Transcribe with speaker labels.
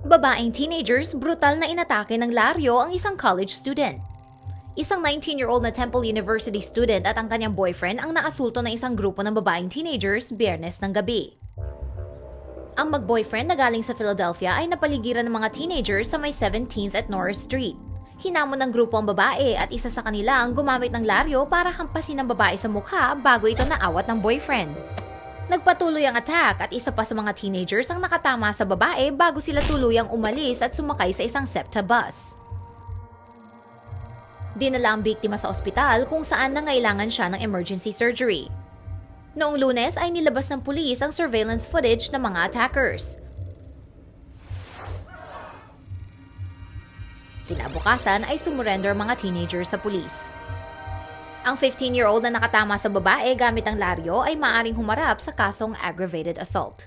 Speaker 1: Babaeng teenagers, brutal na inatake ng Lario ang isang college student. Isang 19-year-old na Temple University student at ang kanyang boyfriend ang naasulto ng isang grupo ng babaeng teenagers biyernes ng gabi. Ang mag-boyfriend na galing sa Philadelphia ay napaligiran ng mga teenagers sa may 17th at Norris Street. Hinamon ng grupo ang babae at isa sa kanila ang gumamit ng laryo para hampasin ang babae sa mukha bago ito naawat ng boyfriend. Nagpatuloy ang attack at isa pa sa mga teenagers ang nakatama sa babae bago sila tuluyang umalis at sumakay sa isang SEPTA bus. Dinala ang biktima sa ospital kung saan nangailangan siya ng emergency surgery. Noong lunes ay nilabas ng pulis ang surveillance footage ng mga attackers. Kinabukasan ay sumurrender mga teenagers sa pulis. Ang 15-year-old na nakatama sa babae gamit ang laryo ay maaring humarap sa kasong aggravated assault.